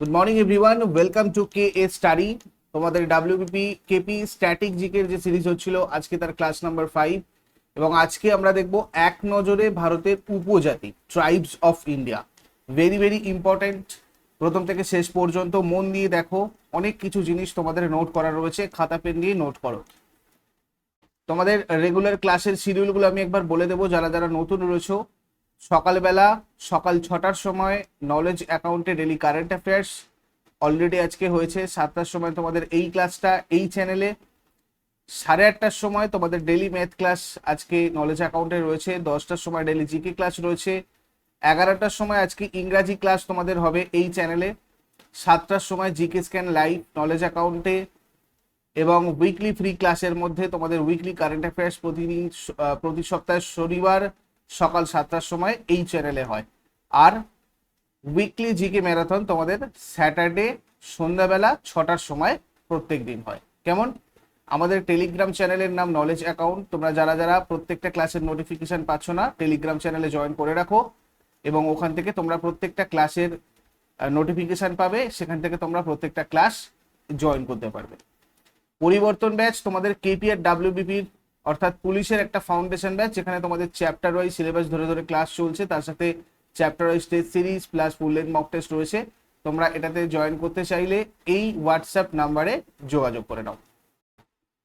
Good morning everyone welcome to K A study তোমাদের WBP KP static জিকের যে series হচ্ছিল, আজকে তার ক্লাস নাম্বার ফাইভ এবং আজকে আমরা দেখব এক নজরে ভারতের উপজাতি tribes of India very very important প্রথম থেকে শেষ পর্যন্ত মন দিয়ে দেখো। অনেক কিছু জিনিস তোমাদের নোট করা রয়েছে। খাতা পেন দিয়ে নোট করো। তোমাদের রেগুলার ক্লাসের শিডিউলগুলো আমি একবার বলে দেবো। যারা যারা নতুন রয়েছো সকালবেলা, সকাল ছটার সময় নলেজ অ্যাকাউন্টে ডেলি কারেন্ট অ্যাফেয়ার্স অলরেডি আজকে হয়েছে। সাতটার সময় তোমাদের এই ক্লাসটা এই চ্যানেলে সাড়ে আটটার সময় তোমাদের ডেলি ম্যাথ ক্লাস আজকে নলেজ অ্যাকাউন্টে রয়েছে। দশটার সময় ডেলি জিকে ক্লাস রয়েছে। এগারোটার সময় আজকে ইংরাজি ক্লাস তোমাদের হবে এই চ্যানেলে সাতটার সময় জিকে স্ক্যান লাইভ নলেজ অ্যাকাউন্টে এবং উইকলি ফ্রি ক্লাসের মধ্যে তোমাদের উইকলি কারেন্ট অ্যাফেয়ার্স প্রতিদিন প্রতি সপ্তাহে শনিবার সকাল সাতটার সময় এই চ্যানেলে হয়। আর উইকলি জিকে ম্যারাথন তোমাদের স্যাটারডে সন্ধ্যাবেলা ছটার সময় প্রত্যেক দিন হয়। কেমন? আমাদের টেলিগ্রাম চ্যানেলের নাম নলেজ অ্যাকাউন্ট তোমরা যারা যারা প্রত্যেকটা ক্লাসের নোটিফিকেশান পাচ্ছ না টেলিগ্রাম চ্যানেলে জয়েন করে রাখো এবং ওখান থেকে তোমরা প্রত্যেকটা ক্লাসের নোটিফিকেশন পাবে, সেখান থেকে তোমরা প্রত্যেকটা ক্লাস জয়েন করতে পারবে। পরিবর্তন ব্যাচ তোমাদের কেপিআর ডাব্লিউবিপির অর্থাৎ পুলিশের একটা ফাউন্ডেশন ব্যাচ যেখানে তোমাদের চ্যাপ্টার ওয়াইজ সিলেবাস ধরে ধরে ক্লাস চলছে। তার সাথে chapter wise test series plus full length mock test রয়েছে। তোমরা এটাতে জয়েন করতে চাইলে এই হোয়াটসঅ্যাপ নাম্বারে যোগাযোগ করে নাও।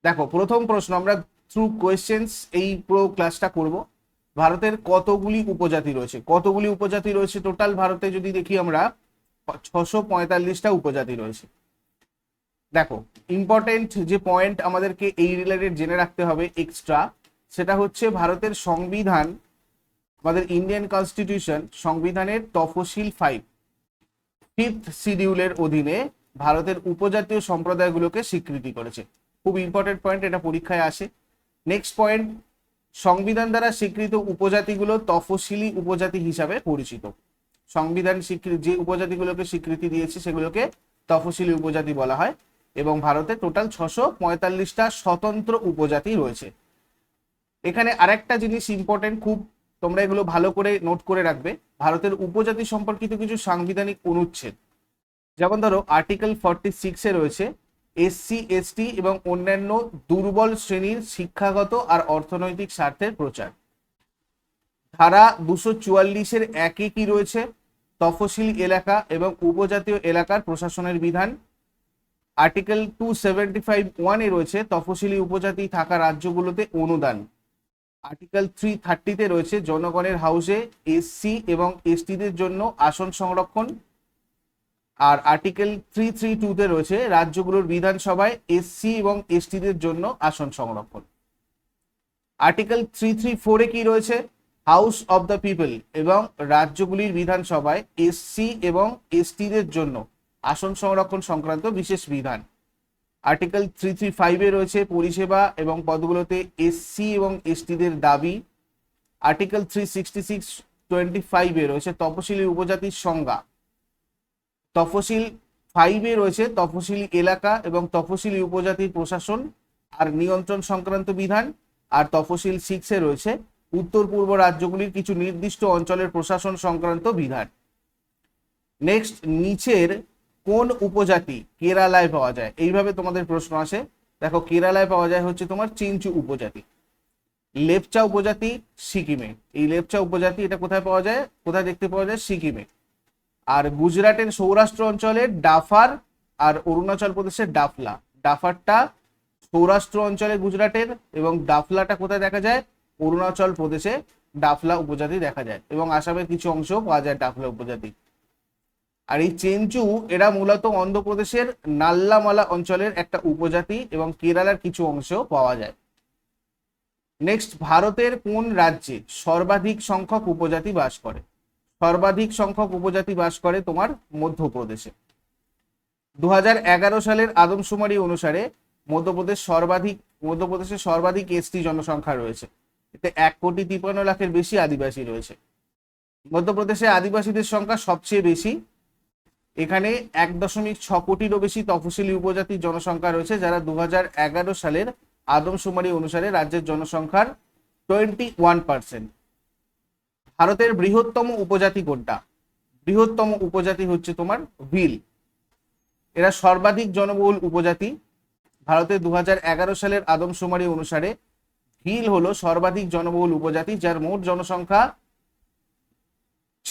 দেখো, প্রথম প্রশ্ন, আমরা থ্রু কোয়েশ্চেন্স এই পুরো ক্লাসটা করব। ভারতের কতগুলি উপজাতি রয়েছে? কতগুলি উপজাতি রয়েছে টোটাল ভারতে যদি দেখি আমরা, ছশো পঁয়তাল্লিশটা উপজাতি রয়েছে। দেখো ইম্পর্টেন্ট যে পয়েন্ট আমাদেরকে এই রিলেটেড জেনে রাখতে হবে এক্সট্রা সেটা হচ্ছে ভারতের সংবিধান, আমাদের ইন্ডিয়ান কনস্টিটিউশন সংবিধানের তফসিল ফাইভ ফিফথ শিডিউলের অধীনে ভারতের উপজাতীয় সম্প্রদায়গুলোকে স্বীকৃতি করেছে। খুব ইম্পর্টেন্ট পয়েন্ট এটা পরীক্ষায় আসে। নেক্সট পয়েন্ট সংবিধান দ্বারা স্বীকৃত উপজাতিগুলো তফসিলি উপজাতি হিসাবে পরিচিত। সংবিধান স্বীকৃতি যে উপজাতিগুলোকে স্বীকৃতি দিয়েছে, সেগুলোকে তফসিলি উপজাতি বলা হয়। এবং ভারতে টোটাল ছশো পঁয়তাল্লিশটা স্বতন্ত্র উপজাতি রয়েছে। এখানে আরেকটা জিনিস ইম্পর্টেন্ট খুব তোমরা এগুলো ভালো করে নোট করে রাখবে। ভারতের উপজাতি সম্পর্কিত কিছু সাংবিধানিক অনুচ্ছেদ। যেমন ধরো আর্টিকেল ফর্টি সিক্সে রয়েছে এসসি এসটি এবং অন্যান্য দুর্বল শ্রেণির শিক্ষাগত আর অর্থনৈতিক স্বার্থের প্রচার। ধারা দুশো চুয়াল্লিশের একে কি রয়েছে? তফসিলি এলাকা এবং উপজাতীয় এলাকার প্রশাসনের বিধান। আর্টিকেল টু সেভেন্টি ফাইভ ওয়ানে রয়েছে, তফসিলি উপজাতি থাকা রাজ্যগুলোতে অনুদান। আর্টিকেল থ্রি থার্টিতে রয়েছে, জনগণের হাউসে এসসি এবং এসটিদের জন্য আসন সংরক্ষণ। আর আর্টিকেল থ্রি থ্রি টুতে রয়েছে, রাজ্যগুলোর বিধানসভায় এসসি এবং এসটিদের জন্য আসন সংরক্ষণ। আর্টিকেল থ্রি থ্রি ফোরে কি রয়েছে? হাউস অব দ্য পিপল এবং রাজ্যগুলির বিধানসভায় এসসি এবং এসটিদের জন্য আসন সংরক্ষণ সংক্রান্ত বিশেষ বিধান। আর্টিকেল থ্রি থ্রি ফাইভে রয়েছে পরিষেবা এবং পদগুলোতে এসসি এবং এসটিদের দাবি। Article three sixty six twenty ফাইভে রয়েছে তপশিলি উপজাতির সংজ্ঞা। তফসিল ফাইভে রয়েছে তফসিলি এলাকা এবং তফসিলি উপজাতির প্রশাসন আর নিয়ন্ত্রণ সংক্রান্ত বিধান। আর তফসিল সিক্সে রয়েছে উত্তর পূর্ব রাজ্যগুলির কিছু নির্দিষ্ট অঞ্চলের প্রশাসন সংক্রান্ত বিধান। নেক্সট নিচের কোন উপজাতি কেরালায় পাওয়া যায়? এইভাবে তোমাদের প্রশ্ন আসে। দেখো, কেরালায় পাওয়া যায় হচ্ছে তোমার চিঞ্চু উপজাতি। লেপচা উপজাতি সিকিমে। এই লেপচা উপজাতি এটা কোথায় পাওয়া যায়? কোথায় দেখতে পাওয়া যায়? সিকিমে। আর গুজরাটের সৌরাষ্ট্র অঞ্চলে ডাফার আর অরুণাচল প্রদেশের ডাফলা। ডাফারটা সৌরাষ্ট্র অঞ্চলে গুজরাটের এবং ডাফলাটা কোথায় দেখা যায়? অরুণাচল প্রদেশে ডাফলা উপজাতি দেখা যায়। এবং আসামের কিছু অংশ পাওয়া যায় ডাফলা উপজাতি। আর এই চেঞ্চু এরা মূলত অন্ধ্রপ্রদেশের নাল্লামালা অঞ্চলের একটা উপজাতি এবং কেরালার কিছু অংশ পাওয়া যায়। নেক্সট ভারতের কোন রাজ্যে সর্বাধিক সংখ্যক উপজাতি বাস করে? সর্বাধিক সংখ্যক উপজাতি বাস করে তোমার মধ্যপ্রদেশে। দু হাজার এগারো সালের আদমশুমারি অনুসারে মধ্যপ্রদেশ সর্বাধিক মধ্যপ্রদেশে সর্বাধিক এসটি জনসংখ্যা রয়েছে। এতে এক কোটি তিপ্পান্ন লাখের বেশি আদিবাসী রয়েছে। মধ্যপ্রদেশে আদিবাসীদের সংখ্যা সবচেয়ে বেশি। এখানে এক দশমিক ছ কোটিরও বেশি তফসিলি উপজাতির জনসংখ্যা রয়েছে, যারা দু হাজার এগারো সালের আদমশুমারি অনুসারে রাজ্যের জনসংখ্যার টোয়েন্টি ওয়ান পার্সেন্ট। ভারতের বৃহত্তম উপজাতি কোনটা? বৃহত্তম উপজাতি হচ্ছে তোমার ভিল। এরা সর্বাধিক জনবহুল উপজাতি। ভারতে দু হাজার এগারো সালের আদমশুমারি অনুসারে ভিল হলো সর্বাধিক জনবহুল উপজাতি, যার মোট জনসংখ্যা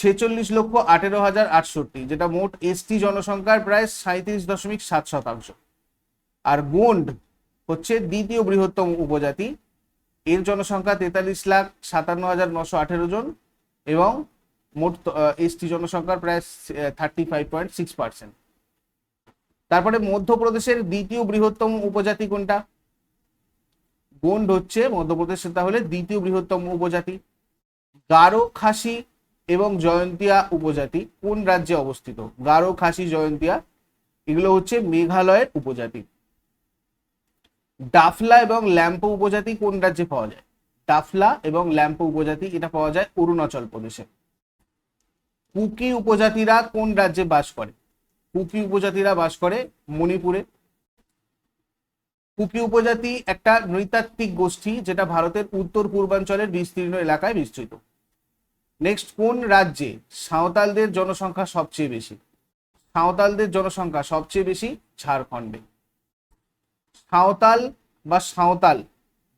ছেচল্লিশ লক্ষ আঠেরো হাজার আটষট্টি, যেটা মোট এসটি জনসংখ্যার প্রায় সাঁত্রিশ দশমিক সাত শতাংশ। আর গোন্ড হচ্ছে দ্বিতীয় বৃহত্তম উপজাতি। এর জনসংখ্যা তেতাল্লিশ লাখ সাতান্ন হাজার নশো আঠেরো জন এবং মোট এসটি জনসংখ্যার প্রায় thirty five point six percent তারপরে মধ্যপ্রদেশের দ্বিতীয় বৃহত্তম উপজাতি কোনটা? গোন্ড হচ্ছে মধ্যপ্রদেশের তাহলে দ্বিতীয় বৃহত্তম উপজাতি। গারো, খাসি এবং জয়ন্তিয়া উপজাতি কোন রাজ্যে অবস্থিত? গারো, খাসি, জয়ন্তিয়া, এগুলো হচ্ছে মেঘালয়ের উপজাতি। ডাফলা এবং ল্যাম্পো উপজাতি কোন রাজ্যে পাওয়া যায়? ডাফলা এবং ল্যাম্পো উপজাতি এটা পাওয়া যায় অরুণাচল প্রদেশে। কুকি উপজাতিরা কোন রাজ্যে বাস করে? কুকি উপজাতিরা বাস করে মণিপুরে। কুকি উপজাতি একটা নৃতাত্ত্বিক গোষ্ঠী যেটা ভারতের উত্তর পূর্বাঞ্চলের বিস্তীর্ণ এলাকায় বিস্তৃত। নেক্সট কোন রাজ্যে সাঁওতালদের জনসংখ্যা সবচেয়ে বেশি? সাঁওতালদের জনসংখ্যা সবচেয়ে বেশি ঝাড়খণ্ডে। সাঁওতাল বা সাঁওতাল,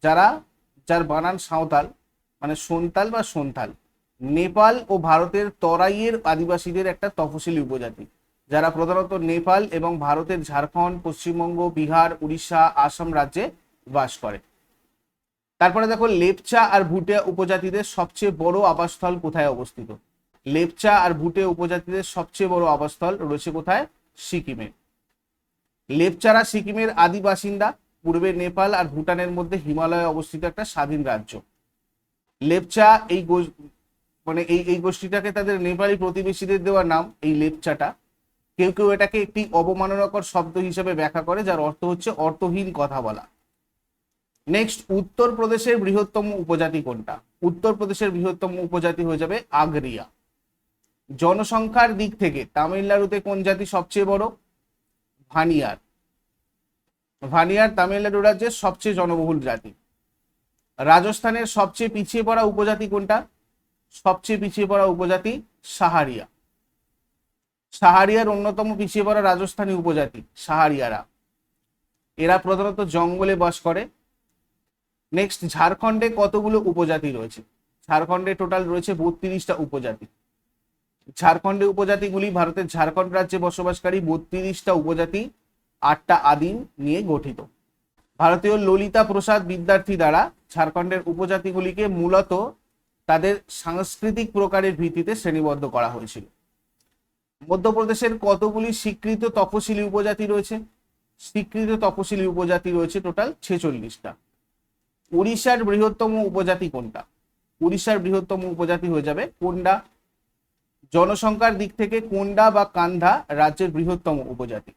যারা, যার বানান সাঁওতাল মানে সোনতাল বা সোনতাল নেপাল ও ভারতের তরাইয়ের আদিবাসীদের একটা তফসিলি উপজাতি, যারা প্রধানত নেপাল এবং ভারতের ঝাড়খণ্ড, পশ্চিমবঙ্গ, বিহার, উড়িষ্যা, আসাম রাজ্যে বাস করে। তারপরে দেখো লেপচা আর ভুটিয়া উপজাতিদের সবচেয়ে বড় আবাসস্থল কোথায় অবস্থিত? লেপচা আর ভুটে উপজাতিদের সবচেয়ে বড় আবাসস্থল রয়েছে কোথায়? সিকিমে। লেপচারা সিকিমের আদি বাসিন্দা, পূর্বে নেপাল আর ভুটানের মধ্যে হিমালয়ে অবস্থিত একটা স্বাধীন রাজ্য। লেপচা এই মানে এই এই গোষ্ঠীটাকে তাদের নেপালি প্রতিবেশীদের দেওয়া নাম, এই লেপচাটা। কেউ কেউ এটাকে একটি অবমাননাকর শব্দ হিসেবে ব্যাখ্যা করে, যার অর্থ হচ্ছে অর্থহীন কথা বলা। নেক্সট উত্তরপ্রদেশের বৃহত্তম উপজাতি কোনটা? উত্তরপ্রদেশের বৃহত্তম উপজাতি হয়ে যাবে আগরিয়া জনসংখ্যার দিক থেকে তামিলনাড়ুতে কোন জাতি সবচেয়ে বড়? ভানিয়ার। ভানিয়ার তামিলনাড়ু রাজ্যের সবচেয়ে জনবহুল জাতি। রাজস্থানের সবচেয়ে পিছিয়ে পড়া উপজাতি কোনটা? সবচেয়ে পিছিয়ে পড়া উপজাতি সাহারিয়া। সাহারিয়ার অন্যতম পিছিয়ে পড়া রাজস্থানী উপজাতি সাহারিয়ারা। এরা প্রধানত জঙ্গলে বাস করে নেক্সট ঝাড়খণ্ডে কতগুলো উপজাতি রয়েছে? ঝাড়খণ্ডে টোটাল রয়েছে বত্রিশটা উপজাতি। ঝাড়খণ্ডে উপজাতিগুলি ভারতের ঝাড়খণ্ড রাজ্যে বসবাসকারী বত্রিশটা উপজাতি, আটটা আদিম নিয়ে গঠিত। ভারতীয় ললিতা প্রসাদ বিদ্যার্থী দ্বারা ঝাড়খণ্ডের উপজাতিগুলিকে মূলত তাদের সাংস্কৃতিক প্রকারের ভিত্তিতে শ্রেণীবদ্ধ করা হয়েছিল। মধ্যপ্রদেশের কতগুলি স্বীকৃত তপশিলি উপজাতি রয়েছে? স্বীকৃত তপশিলি উপজাতি রয়েছে টোটাল ছেচল্লিশটা। উড়িষ্যার বৃহত্তম উপজাতি কোনটা? উড়িষ্যার বৃহত্তম উপজাতি হয়ে যাবে কোন্ডা জনসংখ্যার দিক থেকে কোন্ডা বা কান্ধা রাজ্যের বৃহত্তম উপজাতি?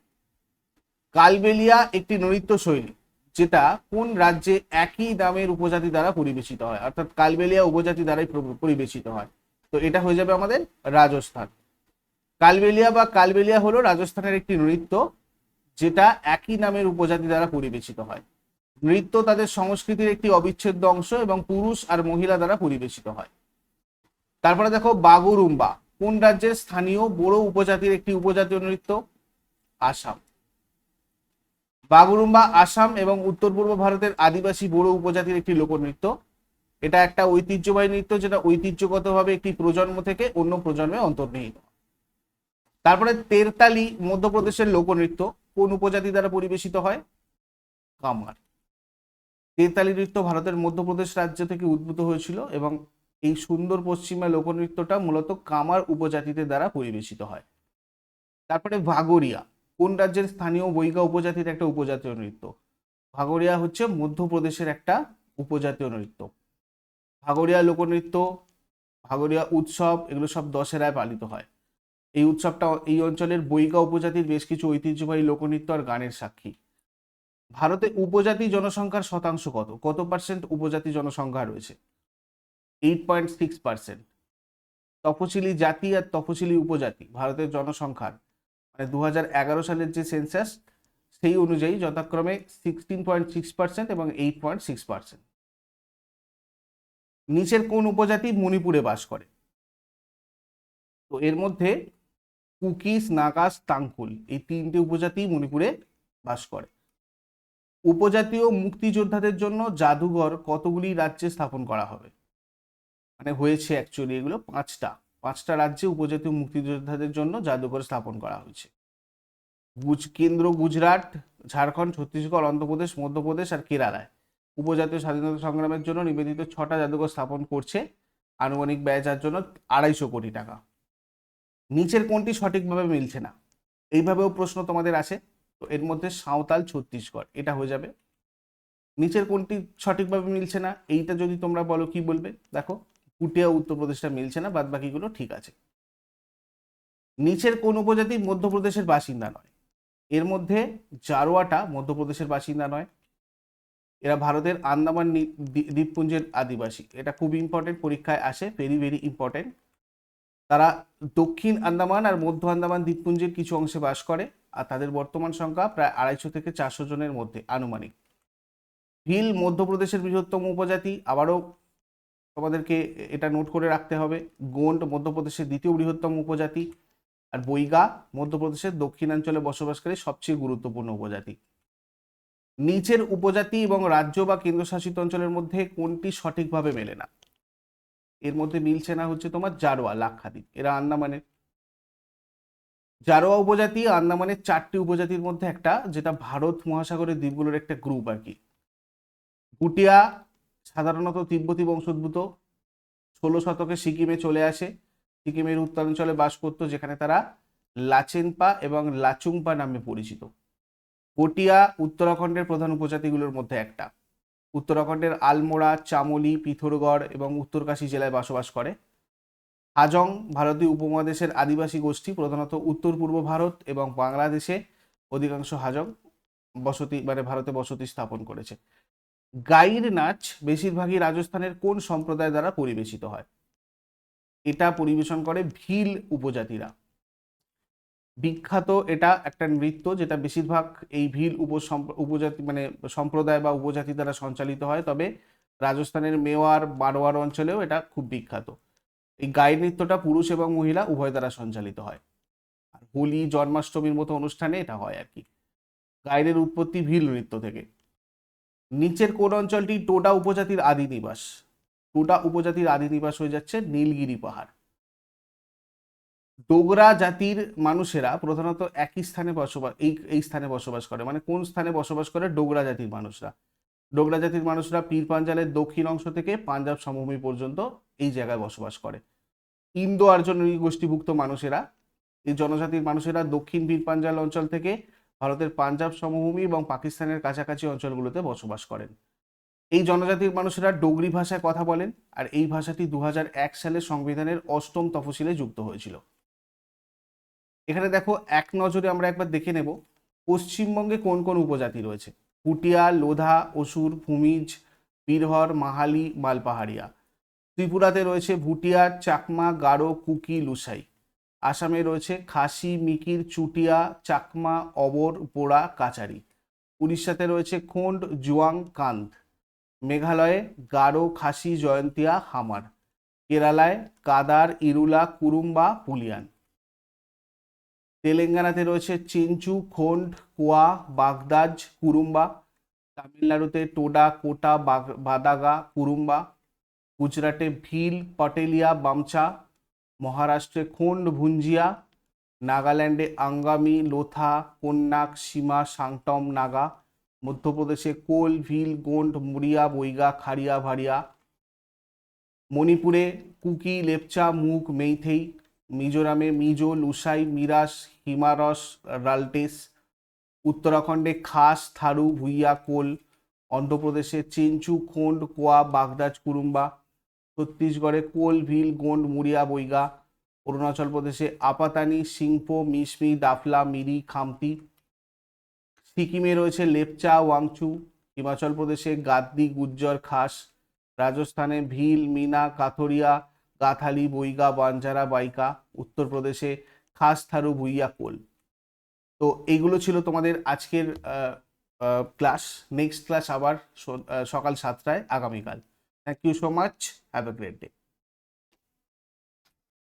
কালবেলিয়া একটি নৃত্য শৈলী, যেটা কোন রাজ্যে একই দামের উপজাতি দ্বারা পরিবেশিত হয়? অর্থাৎ কালবেলিয়া উপজাতি দ্বারাই পরিবেশিত হয়। তো এটা হয়ে যাবে আমাদের রাজস্থান। কালবেলিয়া বা কালবেলিয়া হলো রাজস্থানের একটি নৃত্য, যেটা একই নামের উপজাতি দ্বারা পরিবেশিত হয়। নৃত্য তাদের সংস্কৃতির একটি অবিচ্ছেদ্য অংশ এবং পুরুষ আর মহিলা দ্বারা পরিবেশিত হয়। তারপরে দেখো বাগুরুম্বা, কোন রাজ্যের স্থানীয় বড় উপজাতির একটি উপজাতীয় নৃত্য? আসাম। বাগুরুম্বা আসাম এবং উত্তর পূর্ব ভারতের আদিবাসী বড় উপজাতির একটি লোকনৃত্য। এটা একটা ঐতিহ্যবাহী নৃত্য যেটা ঐতিহ্যগতভাবে একটি প্রজন্ম থেকে অন্য প্রজন্মে অন্তর্নিহিত। তারপরে তেরতালি মধ্যপ্রদেশের লোকনৃত্য, কোন উপজাতি দ্বারা পরিবেশিত হয়? কামার। তেরতালি নৃত্য ভারতের মধ্যপ্রদেশ রাজ্য থেকে উদ্ভূত হয়েছিল এবং এই সুন্দর পশ্চিমা লোকনৃত্যটা মূলত কামার উপজাতিতে দ্বারা পরিবেশিত হয়। তারপরে ভাগরিয়া, কোন রাজ্যের স্থানীয় বৈগা উপজাতির একটা উপজাতীয় নৃত্য? ভাগরিয়া হচ্ছে মধ্যপ্রদেশের একটা উপজাতীয় নৃত্য। ভাগরিয়া লোকনৃত্য, ভাগরিয়া উৎসব, এগুলো সব দশেরায় পালিত হয়। এই উৎসবটা, এই অঞ্চলের বৈগা উপজাতির বেশ কিছু ঐতিহ্যবাহী লোকনৃত্য আর গানের সাক্ষী। ভারতে উপজাতি জনসংখ্যার শতাংশ কত? কত পার্সেন্ট উপজাতি জনসংখ্যা রয়েছে? এইট পয়েন্ট সিক্স পার্সেন্ট তপশিলি জাতি আর তপশিলি উপজাতি, ভারতের জনসংখ্যার। মানে দু হাজার এগারো সালের যে সেন্সাস সেই অনুযায়ী যথাক্রমে সিক্সটিন পয়েন্ট সিক্স পার্সেন্ট এবং এইট পয়েন্ট সিক্স পার্সেন্ট নিচের কোন উপজাতি মণিপুরে বাস করে? তো এর মধ্যে কুকিস নাগাস, তাংকুল এই তিনটি উপজাতি মণিপুরে বাস করে। উপজাতীয় মুক্তিযোদ্ধাদের জন্য জাদুঘর কতগুলি রাজ্যে স্থাপন করা হবে? মানে হয়েছে অ্যাকচুয়ালি এগুলো পাঁচটা। পাঁচটা রাজ্যে উপজাতীয় মুক্তিযোদ্ধাদের জন্য জাদুঘর স্থাপন করা হয়েছে। গুজ, কেন্দ্র গুজরাট, ঝাড়খণ্ড, ছত্তিশগড়, অন্ধ্রপ্রদেশ, মধ্যপ্রদেশ আর কেরালায়। উপজাতীয় স্বাধীনতা সংগ্রামের জন্য নিবেদিত ছটা জাদুঘর স্থাপন করছে। আনুমানিক ব্যয় যার জন্য আড়াইশো কোটি টাকা। নিচের কোনটি সঠিকভাবে মিলছে না? এইভাবেও প্রশ্ন তোমাদের আসে। তো এর মধ্যে সাঁওতাল ছত্তিশগড়, এটা হয়ে যাবে। নিচের কোনটি সঠিকভাবে মিলছে না, এইটা যদি তোমরা বলো কি বলবে? দেখো পুটিয়া উত্তরপ্রদেশটা মিলছে না বাদ বাকিগুলো ঠিক আছে। নিচের কোন উপজাতি মধ্যপ্রদেশের বাসিন্দা নয়। এর মধ্যে জারোয়াটা মধ্যপ্রদেশের বাসিন্দা নয়। এরা ভারতের আন্দামান দ্বীপপুঞ্জের আদিবাসী। এটা খুব ইম্পর্টেন্ট পরীক্ষায় আসে ভেরি ভেরি ইম্পর্টেন্ট তারা দক্ষিণ আন্দামান আর মধ্য আন্দামান দ্বীপপুঞ্জের কিছু অংশে বাস করে, আর তাদের বর্তমান সংখ্যা প্রায় আড়াইশো থেকে চারশো জনের মধ্যে আনুমানিক। ভিল মধ্যপ্রদেশের বৃহত্তম উপজাতি, আবারও তোমাদেরকে এটা নোট করে রাখতে হবে, গোন্ড মধ্যপ্রদেশের দ্বিতীয় বৃহত্তম উপজাতি, আর বৈগা মধ্যপ্রদেশের দক্ষিণাঞ্চলে বসবাসকারী সবচেয়ে গুরুত্বপূর্ণ উপজাতি। নিচের উপজাতি এবং রাজ্য বা কেন্দ্রশাসিত অঞ্চলের মধ্যে কোনটি সঠিকভাবে মেলে না? এর মধ্যে মিলছে না হচ্ছে তোমার জারোয়া, লাক্ষাদ্বীপ। এরা আন্দামানের। জারোয়া উপজাতি, আন্দামানের চারটি উপজাতির মধ্যে একটা, যেটা ভারত মহাসাগরের দ্বীপগুলোর একটা গ্রুপ আর কি ভুটিয়া সাধারণত তিব্বতী বংশোদ্ভূত, ষোলো শতকে সিকিমে চলে আসে। সিকিমের উত্তরাঞ্চলে বাস করত, যেখানে তারা লাচেনপা এবং লাচুংপা নামে পরিচিত। পটিয়া উত্তরাখণ্ডের প্রধান উপজাতিগুলোর মধ্যে একটা। উত্তরাখণ্ডের আলমোড়া, চামলি, পিথোরগড় এবং উত্তরকাশী জেলায় বসবাস করে। হাজং ভারতীয় উপমহাদেশের আদিবাসী গোষ্ঠী, প্রধানত উত্তর পূর্ব ভারত এবং বাংলাদেশে অধিকাংশ হাজং বসতি মানে ভারতে বসতি স্থাপন করেছে। গাইর নাচ বেশিরভাগই রাজস্থানের কোন সম্প্রদায় দ্বারা পরিবেশিত হয়? এটা পরিবেশন করে ভিল উপজাতিরা। বিখ্যাত এটা একটা নৃত্য যেটা বেশিরভাগ এই ভিল উপজাতি মানে সম্প্রদায় বা উপজাতি দ্বারা সঞ্চালিত হয়, তবে রাজস্থানের মেওয়ার বারোয়ার অঞ্চলেও এটা খুব বিখ্যাত। এই গায়ে নৃত্যটা পুরুষ এবং মহিলা উভয় দ্বারা সঞ্চালিত হয়। আর হোলি, জন্মাষ্টমীর মতো অনুষ্ঠানে এটা হয় আর কি। গায়ের উৎপত্তি ভিল নৃত্য থেকে। নিচের কোন অঞ্চলটি টোডা উপজাতির আদি নিবাস। টোডা উপজাতির আদি নিবাস হয়ে যাচ্ছে নীলগিরি পাহাড়। ডোগরা জাতির মানুষেরা প্রধানত একই স্থানে বসবাস এই এই স্থানে বসবাস করে। মানে কোন স্থানে বসবাস করে? ডোগরা জাতির মানুষরা। ডোগরা জাতির মানুষরা পীর পাঞ্জালের দক্ষিণ অংশ থেকে পাঞ্জাব সমভূমি পর্যন্ত এই জায়গায় বসবাস করে। ইন্দো আর্য গোষ্ঠীভুক্ত মানুষেরা, এই জনজাতির মানুষেরা দক্ষিণ পীর পাঞ্জাল অঞ্চল থেকে ভারতের পাঞ্জাব সমভূমি এবং পাকিস্তানের কাছাকাছি অঞ্চলগুলোতে বসবাস করেন। এই জনজাতির মানুষেরা ডোগরি ভাষায় কথা বলেন, আর এই ভাষাটি দু হাজার এক সালে সংবিধানের অষ্টম তফসিলে যুক্ত হয়েছিল। এখানে দেখো, এক নজরে আমরা একবার দেখে নেব, পশ্চিমবঙ্গে কোন কোন উপজাতি রয়েছে? পুটিয়া, লোধা, অসুর, ভূমিজ, বীরহর, মাহালি, মালপাহাড়িয়া। ত্রিপুরাতে রয়েছে ভুটিয়া, চাকমা, গারো, কুকি, লুসাই। আসামে রয়েছে খাসি, মিকির, চুটিয়া, চাকমা, অবর বোড়া কাচারি। উড়িষ্যাতে রয়েছে খোন্ড, জুয়াং কান্ত মেঘালয়ে গারো, খাসি, জয়ন্তিয়া, হামার। কেরালায় কাদার, ইরুলা, কুরুম্বা, পুলিয়ান। তেলেঙ্গানাতে রয়েছে চিঞ্চু খোন্ড, কোয়া বাগদাজ কুরুম্বা, তামিলনাড়ুতে টোডা, কোটা বাদাগা, কুরুম্বা, গুজরাটে ভিল, পটেলিয়া, বামচা, মহারাষ্ট্রে খোন্ড, ভুঞ্জিয়া, নাগাল্যান্ডে আঙ্গামি, লোথা, কন্যাক, সীমা, সাংটম, নাগা, মধ্যপ্রদেশে কোল, ভিল, গোন্ড, মুড়িয়া, বৈগা, খাড়িয়া, ভাড়িয়া, মণিপুরে কুকি, লেপচা মুখ মেইথেই মিজোরামে মিজো, লুসাই, মিরাস, হিমারস, রালটেস, উত্তরাখণ্ডে খাস, থারু, ভুইয়া, কোল, অন্ধ্রপ্রদেশে চিঞ্চু খোন্ড, কোয়া বাগদাজ কুরুম্বা, ছত্তিশগড়ে কোল, ভিল, গোন্ড, মুড়িয়া, বৈগা, অরুণাচল প্রদেশে আপাতানি সিংপো মিসমি দাফলা, মিরি, খামতি, সিকিমে রয়েছে লেপচা, ওয়াংচু, হিমাচল প্রদেশে গাদ্দি, গুজ্জর, খাস, রাজস্থানে ভিল, মিনা, কাথরিয়া গাথালি, বৈগা বাঞ্জারা বাইকা, উত্তরপ্রদেশে খাস থারু, ভুইয়া, কোল। তো এইগুলো ছিল তোমাদের আজকের ক্লাস। নেক্সট ক্লাস আবার সকাল সাতটায়, আগামীকাল। Thank you so much have a great day